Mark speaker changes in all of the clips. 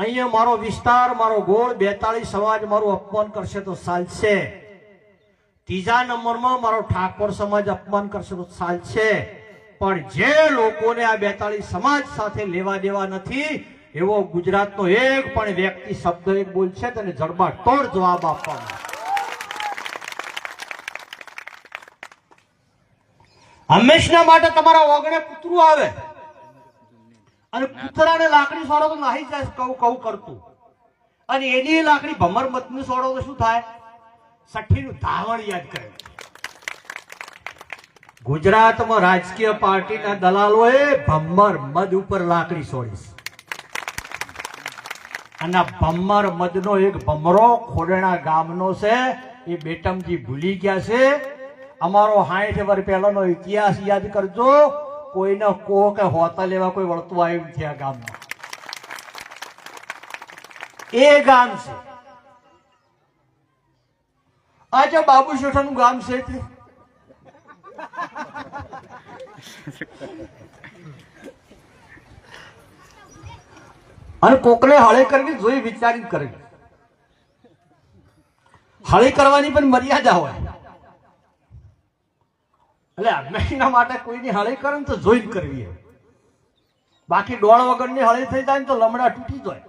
Speaker 1: અહીંયા મારો વિસ્તાર, મારો ગોળ બેતાળીસ સમાજ મારું અપમાન કરશે તો ચાલશે. ત્રીજા નંબરમાં મારો ઠાકોર સમાજ અપમાન કરશે તો ચાલશે. પણ જે લોકોને આ બેતાળીસ સમાજ સાથે લેવા દેવા નથી, એવો ગુજરાતનો એક પણ વ્યક્તિ શબ્દ એક બોલશે તેને જડબા તોડ જવાબ આપવાનો. હંમેશના માટે તમારા ઓગણે કૂતરું આવે. અને કૂતરાને લાકડી સોડો તો નાહી જાય કઉ કઉ કરતું. અને એની લાકડી ભમર મતની સોડો તો શું થાય? સઠ્ઠીનું ધાવણ યાદ કરે. ગુજરાતમાં રાજકીય પાર્ટીના દલાલોએ ભમર મદ ઉપર લાકડી સોડીશ અને ભમર મદનો એક ભમરો ખોડણા ગામનો છે એ બેટમજી ભૂલી ગયા છે. અમારો સાઠ વર્ષ પહેલાનો ઇતિહાસ યાદ કરજો. કોઈને કો કે હોતા લેવા કોઈ વળતું આવ્યું નથી આ ગામમાં. એ ગામ છે. આ જો બાબુ શેઠાનું ગામ છે અને કોકને હળે કરવી જોઈ વિચારી કરવી. હળી કરવાની પણ મર્યાદા હોય. એટલે મહિના માટે કોઈની હળી કરે ને તો જોઈ જ કરવી. બાકી વગર વગરની હળી થઈ જાય ને તો લમડા તૂટી જાય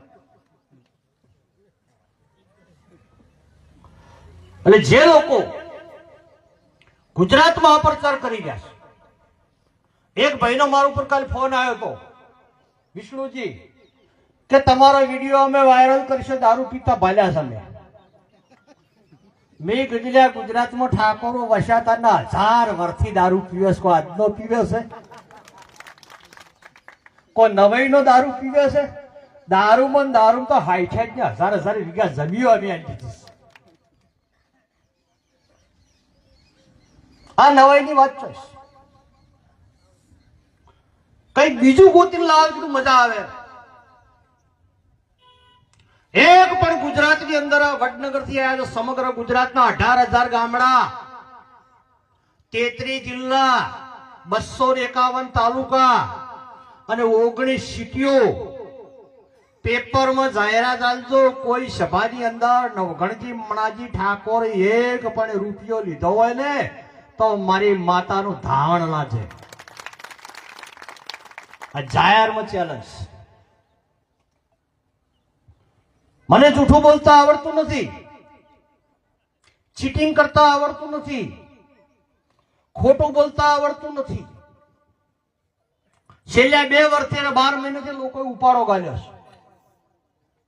Speaker 1: એટલે જે લોકો ગુજરાતમાં અપપ્રચાર કરી ગયા છે, એક ભાઈનો મારા ઉપર કાલે ફોન આવ્યો હતો, વિષ્ણુજી, કે તમારો વીડિયો અમે વાયરલ કરીશું, દારૂ પીતા ભાલ્યા અમે મેં કીધું લ્યા, ગુજરાતમાં ઠાકોરો વસાતાના હજાર વર્ષથી દારૂ પીવે છે. કોઈ આજનો પીવે છે? કોઈ નવાઈનો દારૂ પીવે છે? દારૂમાં ને દારૂ તો હાઈઠ ને હજાર હજાર વીઘા જમીઓ અમે આંટી. આ નવાઈની વાત છે. કંઈક બીજું ગોતી લાવે મજા આવે. એક પણ ગુજરાતની અંદર વડનગરથી આવ્યા તો સમગ્ર ગુજરાતના અઢાર હજાર ગામડા. તેત્રીસ જિલ્લા, બસો એકાવન તાલુકા અને ઓગણીસ સિટીઓ. પેપરમાં જાહેરાત આલજો, કોઈ સભાની અંદર નવગણજી મણાજી ઠાકોર એક પણ રૂપિયો લીધો હોય ને, તો મારી માતાનું ધાવણ લાજે. જાહેરમાં ચેલેન્જ. મને જૂઠું બોલતા આવડતું નથી. ચીટિંગ કરતા આવડતું નથી. ખોટું બોલતા આવડતું નથી. છેલ્લા બે વર્ષે બાર મહિનાથી લોકોએ ઉપાડો ગાલ્યો છે.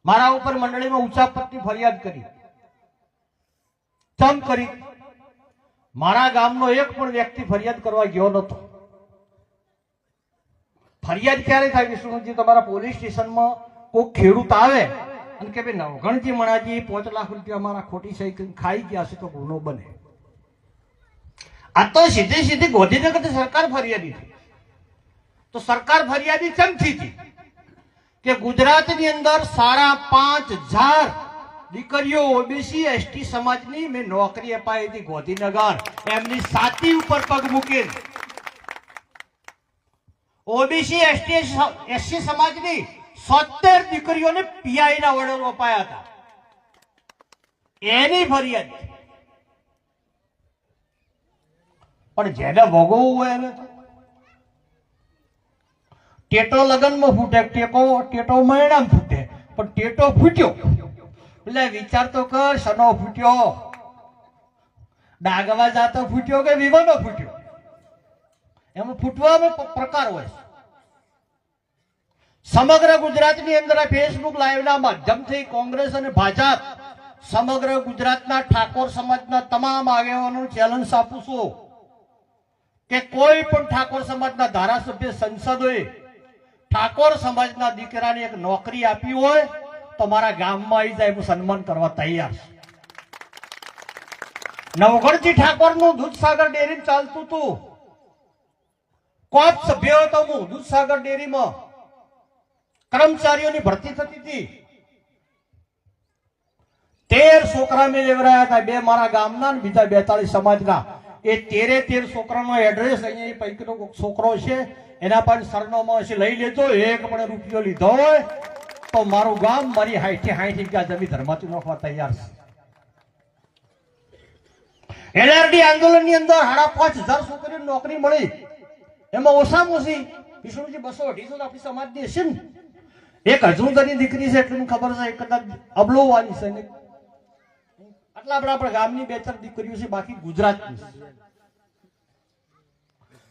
Speaker 1: મારા ઉપર મંડળીમાં ઉચાપતની ફરિયાદ કરી. તમ કરી. મારા ગામનો એક પણ વ્યક્તિ ફરિયાદ કરવા ગયો નતો ફરિયાદ ક્યારે થાય વિષ્ણુજી? તમારા પોલીસ સ્ટેશનમાં કોઈ ખેડૂત આવે? અને કે ભાઈ નવગણજી મણાજી પાંચ લાખ રૂપિયા અમારા ખોટી સહી ખાઈ ગયા છે તો ગુનો બને. આ તો સીધી સીધી ગોધીનગર સરકાર ફરિયાદી થઈ તો સરકાર ફરિયાદી ચમથી હતી કે ગુજરાતની અંદર સાડા પાંચ હજાર દીકરીઓ ઓબીસી, એસટી સમાજની મેં નોકરી અપાઈ હતી ગોધીનગર. એમની સાતી ઉપર પગ મૂકીને. ઓબીસી, એસટી એસસી સમાજની સોતેર દીકરીઓને પીઆઈ ના ઓર્ડર અપાયા હતા. એની ફરિયાદ. પણ જેને ભોગવવું હોય એને તો. ટેટો લગ્નમાં ફૂટે ટેકો ટેટો મહિનામાં ફૂટે. પણ ટેટો ફૂટ્યો. એટલે વિચાર તો કર સનો ફૂટ્યો. ડાગવા જાતો ફૂટ્યો કે વિવાનો ફૂટ્યો? એમાં ફૂટવામાં પ્રકાર હોય છે. સમગ્ર ગુજરાતની અંદર ફેસબુક લાઈવના માધ્યમથી કોંગ્રેસ અને ભાજપ સમગ્ર ગુજરાતના ઠાકોર સમાજના તમામ આગેવાનોને ચેલેન્જ આપું છું કે કોઈ પણ ઠાકોર સમાજના ધારાસભ્ય સંસદોએ ઠાકોર સમાજના દીકરાને એક નોકરી આપી હોય તો મારા ગામમાં આવી જાય, હું સન્માન કરવા તૈયાર છું. નવગણજી ઠાકોરનું દૂધસાગર ડેરી ચાલતું હતું. કોપ સભ્ય હતો હું, દૂધસાગર ડેરીમાં. કર્મચારીઓની ભરતી થતી હતી. તેર છોકરા મેં લેવરાયા હતા, બે મારા ગામના બીજા બેતાળીસ સમાજના. એ તેરે તેર છોકરાનો એડ્રેસ અહીંયા પૈકીનો છોકરો છે, એના પર સરનામા હશે, લઈ લેજો, એક પણ રૂપિયો લીધો હોય, તો મારું ગામ મારી હાઈઠે હાઈઠ જગ્યા જમીન ધર્માથી નોખવા તૈયાર છે. એનઆરડી આંદોલનની અંદર સાડા પાંચ હજાર છોકરીઓને નોકરી મળી. એમાં ઓછામાં ઓછી વિષ્ણુજી બસો અઢીસો આપણી સમાજની હશે ને. એક હજુદરની દીકરી છે એટલું ખબર છે કદાચ અબલોવાની છે આટલા આપણા આપણા ગામની બે ચાર દીકરીઓ છે, બાકી ગુજરાતની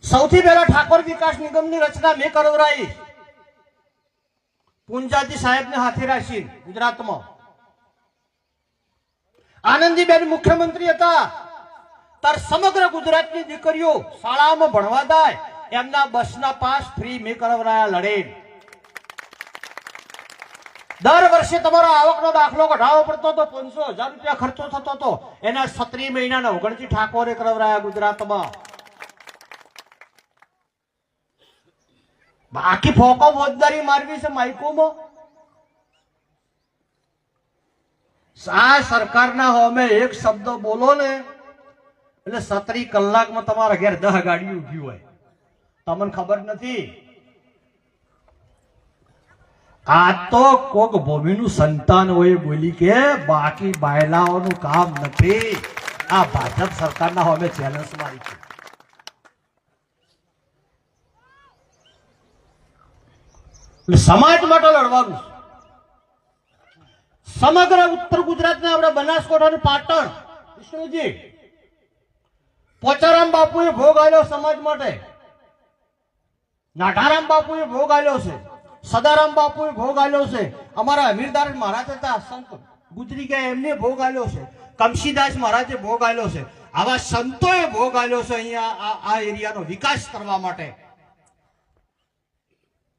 Speaker 1: સૌથી પહેલા ઠાકોર વિકાસ નિગમની રચના મેં કરવરાઈ પુંજાજી સાહેબને હાથે રાખી ગુજરાતમાં. આનંદીબેન મુખ્યમંત્રી હતા. તાર સમગ્ર ગુજરાતની દીકરીઓ શાળામાં ભણવા જાય. એમના બસના પાસ ફ્રી મેં કરવરાયા લડે. દર વર્ષે તમારો આવકનો દાખલો કઢાવવો પડતો હતો પાંચસો હજાર રૂપિયા ખર્ચો થતો હતો એના સત્રી મહિનાના ઓગણજી ઠાકોરે કરાવરાયા ગુજરાતમાં. બાકી ફોકો ફોજદારી મારવી છે માઇકોમાં. આ સરકારના હોમે એક શબ્દ બોલો ને, એટલે સત્રી કલાકમાં તમારા ઘેર દહ ગાડી ઊભી હોય. તમને ખબર નથી? આ તો કોક ભૂમિનું સંતાન હોય બોલી કે બાકી બાયલાઓનું કામ નથી. આ ભાજપ સરકારના હવે ચેલેન્જ મારી છે. સમાજ માટે લડવાનું સમગ્ર ઉત્તર ગુજરાતના આપણે બનાસકાંઠા અને પાટણ, વિષ્ણુજી, પોચારામ બાપુએ ભોગ આવ્યો સમાજ માટે. નાઠારામ બાપુએ ભોગ આવ્યો છે. સદારામ બાપુએ ભોગ આલ્યો છે. અમારા અમીરદાર મહારાજ હતા, સંત ગુજરી ગયા એમને ભોગ આલ્યો છે. કમશીદાસ મહારાજે ભોગ આલ્યો છે. આવા સંતોએ ભોગ આલ્યો છે અહીંયા આ- એરિયાનો વિકાસ કરવા માટે.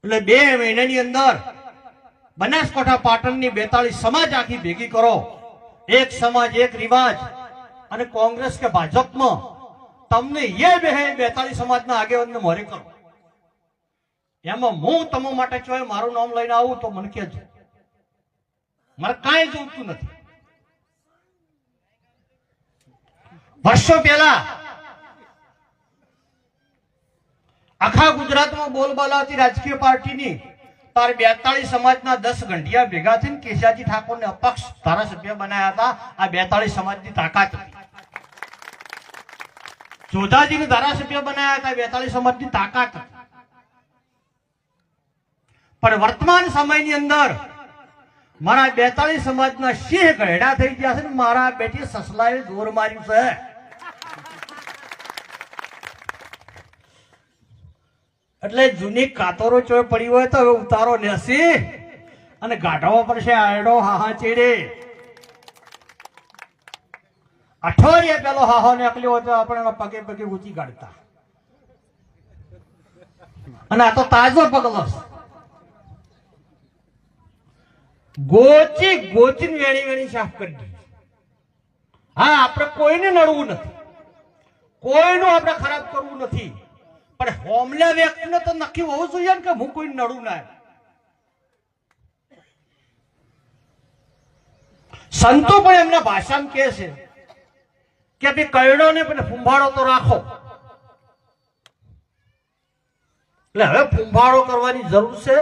Speaker 1: એટલે બે મહિનાની અંદર બનાસકાંઠા પાટણની બેતાળીસ સમાજ આખી ભેગી કરો. એક સમાજ, એક રિવાજ. અને કોંગ્રેસ કે ભાજપમાં તમને એ બે બેતાળીસ સમાજના આગેવાનને મોરે કરો. એમાં હું તમો માટે છો, મારું નામ લઈને આવું તો મને કહેજો. મારે કાંઈ જોતું નથી. વર્ષો પહેલા આખા ગુજરાતમાં બોલબાલા હતી રાજકીય પાર્ટીની. તાર બેતાળીસ સમાજના દસ ગંઢિયા ભેગા થઈને કેશાજી ઠાકોરને અપક્ષ ધારાસભ્ય બનાવ્યા હતા. આ બેતાળીસ સમાજની તાકાત હતી. જોધાજીને ધારાસભ્ય બનાવ્યા હતા, બેતાળીસ સમાજની તાકાત હતી. પણ વર્તમાન સમયની અંદર મારા બેતાળીસ સમાજના સિંહ ગયડા થઈ ગયા છે ને મારા બેટી સસલાએ જોર માર્યું છે. એટલે જૂની કાતરો ચોય પડી હોય તો હવે ઉતારો નેસી અને ગાઢવો પડશે આયડો હાહા ચેડે. અઠવાડિયા પેલો હાહો નીકળ્યો હોય તો આપણે પગે પગે ઊંચી કાઢતા અને આ તો તાજો પગલો છે ગોચી, ગોચીને વેણી વેણી સાફ કરી દીધી હા, આપણે કોઈને નડવું નથી. કોઈનું આપણે ખરાબ કરવું નથી. પણ હોમલા વ્યક્તિને તો નક્કી હોવું જોઈએ ને કે હું કોઈ નડું ના સંતો પણ એમના ભાષામાં કહે છે કે ભાઈ કયડો ને પણ ફુંભાડો તો રાખો. એટલે હવે ફુંભાળો કરવાની જરૂર છે.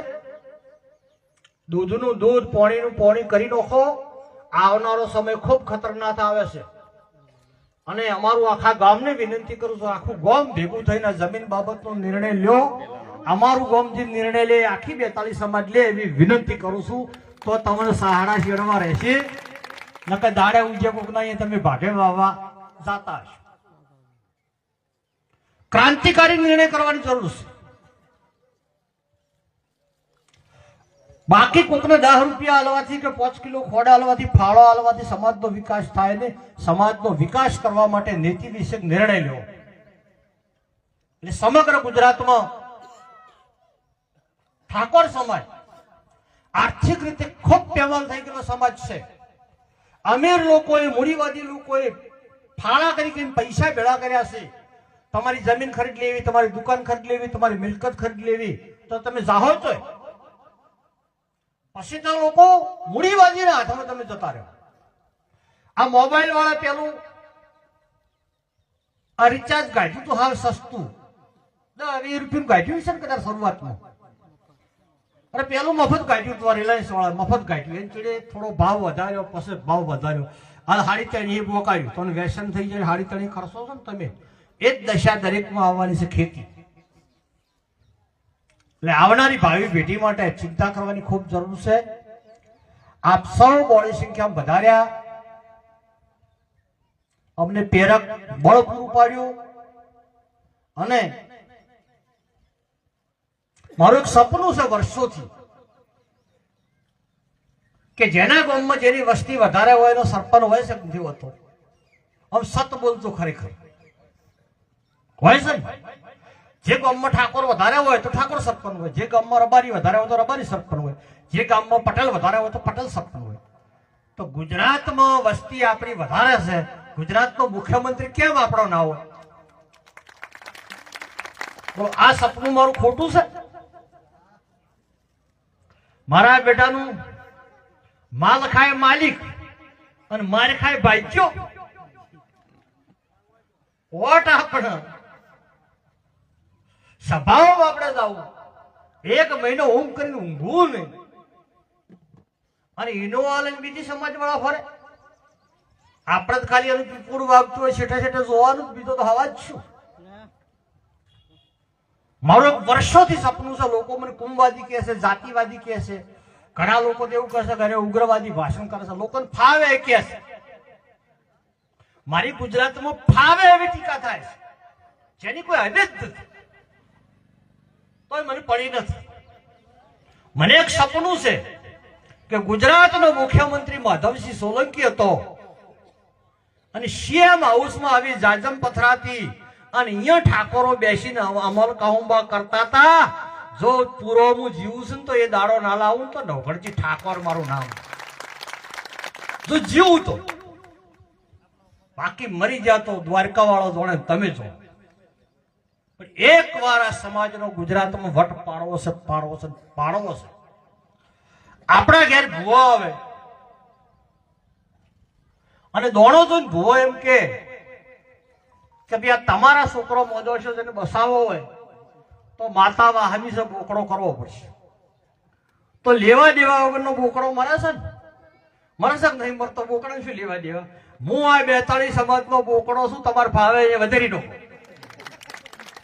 Speaker 1: દૂધનું દૂધ, પોણીનું પોણી કરી નાખો. આવનારો સમય ખૂબ ખતરનાક આવે છે. અને અમારું આખા ગામને વિનંતી કરું છું, આખું ગામ ભેગું થઈને જમીન બાબતનો નિર્ણય લ્યો. અમારું ગામ જે નિર્ણય લે, આખી બેતાલીસ સમાજ લે એવી વિનંતી કરું છું. તો તમને સહારા શેડમાં રહેશે. નકર દાડે ઉજે કોકના અહીંયા તમે ભાગે વાવા જાતા હશો. ક્રાંતિકારી નિર્ણય કરવાની જરૂર છે. બાકી કોકને દસ રૂપિયા હાલવાથી કે પાંચ કિલો ખોડા હાલવાથી ફાળો હાલવાથી સમાજનો વિકાસ થાય ને સમાજનો વિકાસ કરવા માટે નીતિ વિશે નિર્ણય લેવો. એટલે સમગ્ર ગુજરાતમાં ઠાકોર સમાજ આર્થિક રીતે ખૂબ પહેવાલ થઈ ગયેલો સમાજ છે. અમીર લોકોએ, મૂડીવાદી લોકોએ ફાળા કરી કરીને પૈસા ભેળા કર્યા છે. તમારી જમીન ખરીદ લેવી, તમારી દુકાન ખરીદ લેવી, તમારી મિલકત ખરીદ લેવી, તો તમે જાહો છો પછી તો લોકો મૂડીબાજીના હાથમાં તમે જતા રહ્યો. આ મોબાઈલ વાળા પેલું આ રિચાર્જ કાઢ્યું તો હાલ સસ્તું. દસ, વીસ રૂપિયું કાઢ્યું છે ને કદાચ શરૂઆતમાં. અરે પેલું મફત કાઢ્યું તો રિલાયન્સ વાળા મફત કાઢ્યું એની ચીડે થોડો ભાવ વધાર્યો, પછી ભાવ વધાર્યો. હાલ હાડી તણી એ બોકાયું તો વ્યસન થઈ જાય હાડી તણી ખર્ચો છો ને તમે. એ જ દશા દરેકમાં આવવાની છે ખેતી. એટલે આવનારી ભાવિ પેઢી માટે ચિંતા કરવાની ખૂબ જરૂર છે. આપ સૌ બોડી સંખ્યા વધાર્યા અમને પ્રેરક બળ પૂરું પાડ્યું અને મારું એક સપનું છે વર્ષોથી કે જેના ગામમાં જેની વસ્તી વધારે હોય એનો સરપંચ હોય છે નથી હોતો. હવે સત બોલતો ખરેખર. હોય છે જે ગામમાં ઠાકોર વધારે હોય તો ઠાકોર સરપંચ હોય. જે ગામમાં રબારી વધારે હોય તો રબારી સરપંચ હોય. જે ગામમાં પટેલ વધારે હોય તો પટેલ સરપંચ હોય. તો ગુજરાતમાં વસ્તી આપણી વધારે છે. ગુજરાતનો મુખ્યમંત્રી કેમ આપણો ના હોય? તો આ સપનું મારું ખોટું છે. મારા બેટાનું માલ ખાય માલિક અને માર ખાય ભાઈચ્યો વોટ આપણે. સભાઓમાં આપણે જવું એક મહિનો ઊંઘ કરીને ઊંઘવું નહીં. અને એનો આલન બીજી સમાજ વાળા ફરે. આપણે જ ખાલી એનું પીપુર વાગતું હોય છેઠે છેઠે જોવાનું બીજો તો હવા જ છું મારું વર્ષોથી સપનું છે, લોકો મને કુંભવાદી કહે છે, જાતિવાદી કહે છે. ઘણા લોકો તો એવું કહે છે, ઘરે ઉગ્રવાદી ભાષણ કરે છે. લોકોને ફાવે એ કહે છે. મારી ગુજરાતમાં ફાવે એવી ટીકા થાય છે. જેની કોઈ હદ નથી. તોય મને પડી નથી. મને એક સપનું છે કે ગુજરાતનો મુખ્યમંત્રી માધવસિંહ સોલંકી હતો અને સીએમ હાઉસમાં આવી જાજમ પથરાતી અને અહીંયા ઠાકોરો બેસીને અમ- અમલ કહુંબા કરતા હતા. જો પૂરો હું જીવું છું તો એ દાડો ના લાવું તો નવઘડજી ઠાકોર મારું નામ. જો જીવું તો. બાકી મરી જાતો દ્વારકા વાળો જોડે તમે જો. પણ એક વાર આ સમાજનો ગુજરાતમાં વટ પાડવો છે પાડવો છે પાડવો છે. આપણા ઘેર ભૂવો આવે. અને દોણો જોઈને ભૂવો એમ કે કે ભાઈ આ તમારા છોકરો મોજો છે તેને બસાવો હોય, તો માતામાં હમીસે બોકડો કરવો પડશે. તો લેવા દેવા વગરનો બોકડો મરે છે ને? મરે છે નહીં મરતો? બોકડો શું લેવા દેવા? હું આ બેતાળીસ સમાજનો બોકડો છું, તમારે ભાવે એ વધારી નો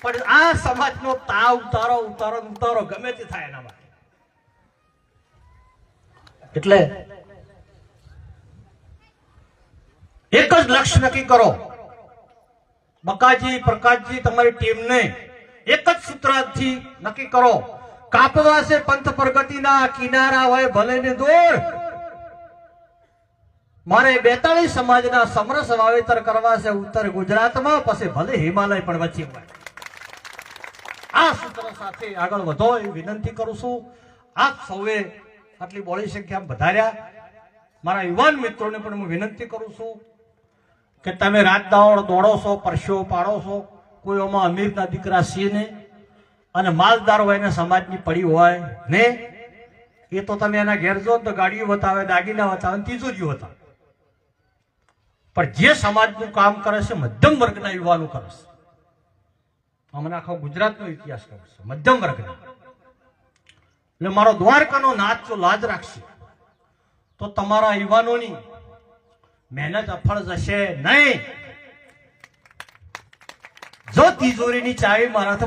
Speaker 1: પણ આ સમાજનો તાવ, ઉતારો ઉતારો ઉતારો ગમે તે થાય એના માટે. એટલે એક જ લક્ષ્ય નક્કી કરો. બકાજી, પ્રકાશજી, તમારી ટીમને એક જ સૂત્રથી નક્કી કરો. કાપવા પંથ પ્રગતિના, કિનારા હોય ભલે ને દૂર. મારે બેતાળીસ સમાજના સમરસ વાવેતર કરવા છે ઉત્તર ગુજરાતમાં, પછી ભલે હિમાલય પણ વચ્ચે હોય. આ સૂત્ર સાથે આગળ વધો એ વિનંતી કરું છું. આપ સૌએ આટલી બોળી સંખ્યા વધાર્યા મારા યુવાન મિત્રોને પણ હું વિનંતી કરું છું કે તમે રાત દાવડ દોડો છો પરસ્યો પાડો છો, કોઈ ઓમાં અમીરના દીકરા ને અને માલદાર હોય ને સમાજની પડી હોય ને, એ તો તમે એના ઘેર જો તો ગાડીઓ બતાવે દાગીના બતાવે તિજોરીઓ બતાવે પણ જે સમાજનું કામ કરે છે, મધ્યમ વર્ગના યુવાનો કરે છે. અમને આખો ગુજરાતનો ઇતિહાસ કરે મધ્યમ વર્ગનો. એટલે મારો દ્વારકાનો નાચ જો લાજ રાખશે, તો તમારા યુવાનોની મહેનત અફળ જશે નહીં. જો તિજોરીની ચાવી મારા